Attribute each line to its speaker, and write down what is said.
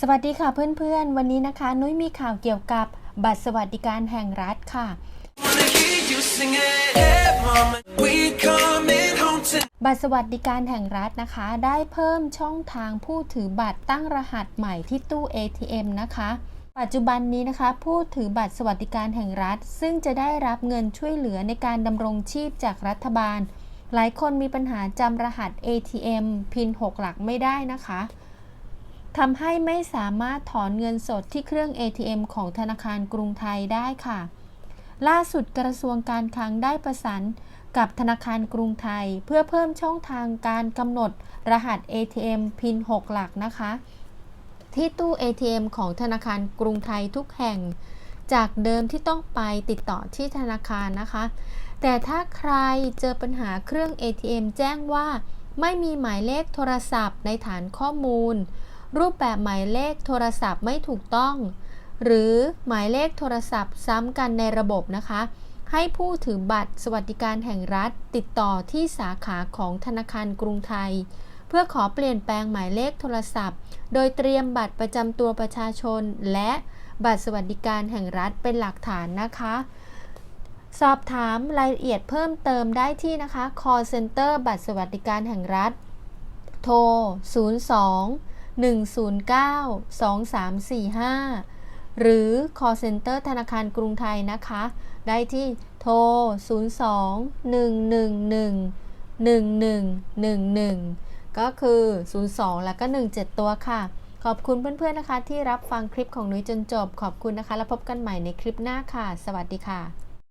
Speaker 1: สวัสดีค่ะเพื่อนๆ วันนี้นะคะ นุ้ยมีข่าวเกี่ยวกับบัตรสวัสดิการแห่งรัฐค่ะ บัตรสวัสดิการแห่งรัฐนะคะ ได้เพิ่มช่องทางผู้ถือบัตรตั้งรหัสใหม่ที่ตู้ ATM นะคะ ปัจจุบันนี้นะคะ ผู้ถือบัตรสวัสดิการแห่งรัฐ ซึ่งจะได้รับเงินช่วยเหลือในการดำรงชีพจากรัฐบาล หลายคนมีปัญหาจำรหัส ATM พิน 6 หลักไม่ได้นะคะ ทำให้ไม่สามารถถอนเงินสดที่เครื่อง ATM ของธนาคารกรุงไทยได้ค่ะ ล่าสุดกระทรวงการคลังได้ประสานกับธนาคารกรุงไทย เพื่อเพิ่มช่องทางการกำหนดรหัส ATM พิน 6 หลักนะคะ ที่ตู้ ATM ของธนาคารกรุงไทยทุกแห่ง จากเดิมที่ต้องไปติดต่อที่ธนาคารนะคะ แต่ถ้าใครเจอปัญหาเครื่อง ATM แจ้งว่า ไม่มีหมายเลขโทรศัพท์ในฐานข้อมูล รูปแบบหมายเลขโทรศัพท์ไม่ถูกต้อง หรือหมายเลขโทรศัพท์ซ้ำกันในระบบนะคะ ให้ผู้ถือบัตรสวัสดิการแห่งรัฐ ติดต่อที่สาขาของธนาคารกรุงไทย เพื่อขอเปลี่ยนแปลงหมายเลขโทรศัพท์ โดยเตรียมบัตรประจำตัวประชาชน และบัตรสวัสดิการแห่งรัฐเป็นหลักฐานนะคะ สอบถามรายละเอียดเพิ่มเติมได้ที่นะคะ call center บัตรสวัสดิการแห่งรัฐ โทร 02 109 2345 หรือ call center ธนาคารกรุงไทยนะคะ ได้ที่โทร 02 111 1111 ก็คือ 02 แล้วก็ 17 ตัวค่ะ ขอบคุณเพื่อนๆนะคะ ที่รับฟังคลิปของนุ้ยจนจบ ขอบคุณนะคะ แล้วพบกันใหม่ในคลิปหน้าค่ะ สวัสดีค่ะ